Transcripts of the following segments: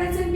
parents and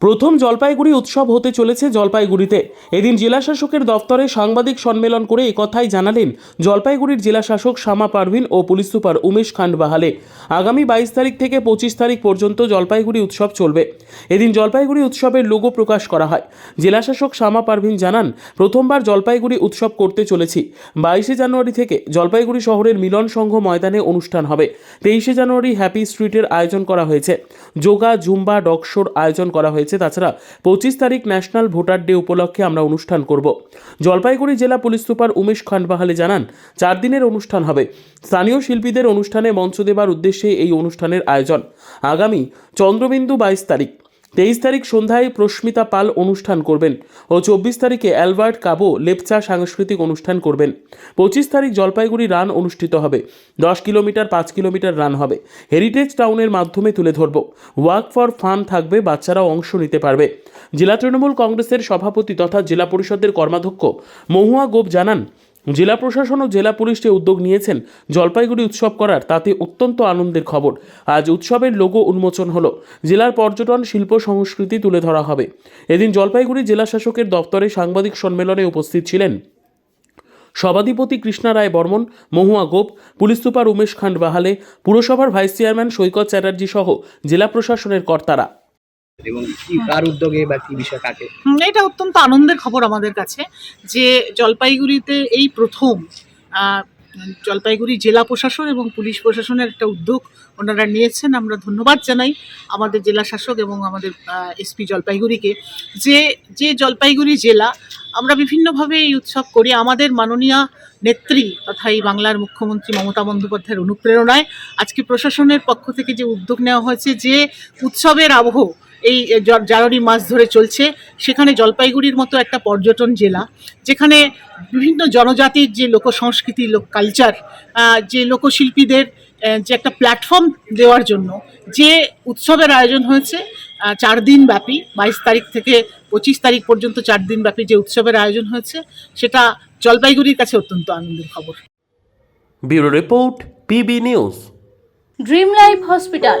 প্রথম জলপাইগুড়ি উৎসব হতে চলেছে জলপাইগুড়িতে। এদিন জেলাশাসকের দফতরে সাংবাদিক সম্মেলন করে একথাই জানালেন জলপাইগুড়ির জেলাশাসক শামা পারভিন ও পুলিশ সুপার উমেশ খান্ডবাহালে আগামী বাইশ তারিখ থেকে পঁচিশ তারিখ পর্যন্ত জলপাইগুড়ি উৎসব চলবে। এদিন জলপাইগুড়ি উৎসবের লোগো প্রকাশ করা হয়। জেলাশাসক শামা পারভিন জানান, প্রথমবার জলপাইগুড়ি উৎসব করতে চলেছি। বাইশে জানুয়ারি থেকে জলপাইগুড়ি শহরের মিলন সংঘ ময়দানে অনুষ্ঠান হবে। তেইশে জানুয়ারি হ্যাপি স্ট্রিটের আয়োজন করা হয়েছে। যোগা, জুম্বা ডকশোর আয়োজন করা হয়েছে। তাছাড়া পঁচিশ তারিখ ন্যাশনাল ভোটার ডে উপলক্ষে আমরা অনুষ্ঠান করব। জলপাইগুড়ি জেলা পুলিশ সুপার উমেশ খানবাহালে জানান, চার দিনের অনুষ্ঠান হবে। স্থানীয় শিল্পীদের অনুষ্ঠানে মঞ্চ দেবার উদ্দেশ্যে এই অনুষ্ঠানের আয়োজন। আগামী চন্দ্রবিন্দু বাইশ তারিখ। তেইশ তারিখ সন্ধ্যায় প্রস্মিতা পাল অনুষ্ঠান করবেন ও চব্বিশ তারিখে অ্যালবার্ট কাবো লেপচা সাংস্কৃতিক অনুষ্ঠান করবেন। পঁচিশ তারিখ জলপাইগুড়ি রান অনুষ্ঠিত হবে। দশ কিলোমিটার, পাঁচ কিলোমিটার রান হবে। হেরিটেজ টাউনের মাধ্যমে তুলে ধরব। ওয়ার্ক ফর ফান থাকবে, বাচ্চারাও অংশ নিতে পারবে। জেলা তৃণমূল কংগ্রেসের সভাপতি তথা জেলা পরিষদের কর্মাধ্যক্ষ মহুয়া গোপ জানান জেলা প্রশাসন ও জেলা পুলিশ যে উদ্যোগ নিয়েছেন জলপাইগুড়ি উৎসব করার, তাতে অত্যন্ত আনন্দের খবর। আজ উৎসবের লোগো উন্মোচন হলো। জেলার পর্যটন, শিল্প, সংস্কৃতি তুলে ধরা হবে। এদিন জলপাইগুড়ি জেলা শাসকের দপ্তরে সাংবাদিক সম্মেলনে উপস্থিত ছিলেন সভাধিপতি Krishna Roy Barman, Mahua Gop, police super Umesh Khandbahale পুরসভার ভাইস চেয়ারম্যান সৈকত চ্যাটার্জি সহ জেলা প্রশাসনের কর্তারা। এবং কি, কার উদ্যোগে বা কি বিষয়, কাকে? এটা অত্যন্ত আনন্দের খবর আমাদের কাছে যে জলপাইগুড়িতে এই প্রথম জলপাইগুড়ি জেলা প্রশাসন এবং পুলিশ প্রশাসনের একটা উদ্যোগ ওনারা নিয়েছেন। আমরা ধন্যবাদ জানাই আমাদের জেলা শাসক এবং আমাদের এসপি জলপাইগুড়িকে যে যে জলপাইগুড়ি জেলা আমরা বিভিন্নভাবে এই উৎসব করি। আমাদের মাননীয় নেত্রী তথা এই বাংলার মুখ্যমন্ত্রী মমতা বন্দ্যোপাধ্যায়ের অনুপ্রেরণায় আজকে প্রশাসনের পক্ষ থেকে যে উদ্যোগ নেওয়া হয়েছে যে উৎসবের আবহ এই জানুয়ারি মাস ধরে চলছে। সেখানে জলপাইগুড়ির মতো একটা পর্যটন জেলা যেখানে বিভিন্ন জনজাতির যে লোক সংস্কৃতি লোক কালচার যে লোকশিল্পীদের যে একটা প্ল্যাটফর্ম দেওয়ার জন্য যে উৎসবের আয়োজন হয়েছে চার দিন ব্যাপী বাইশ তারিখ থেকে পঁচিশ তারিখ পর্যন্ত চার দিন ব্যাপী যে উৎসবের আয়োজন হয়েছে সেটা জলপাইগুড়ির কাছে অত্যন্ত আনন্দের খবর। Bureau report PB news. Dream life hospital.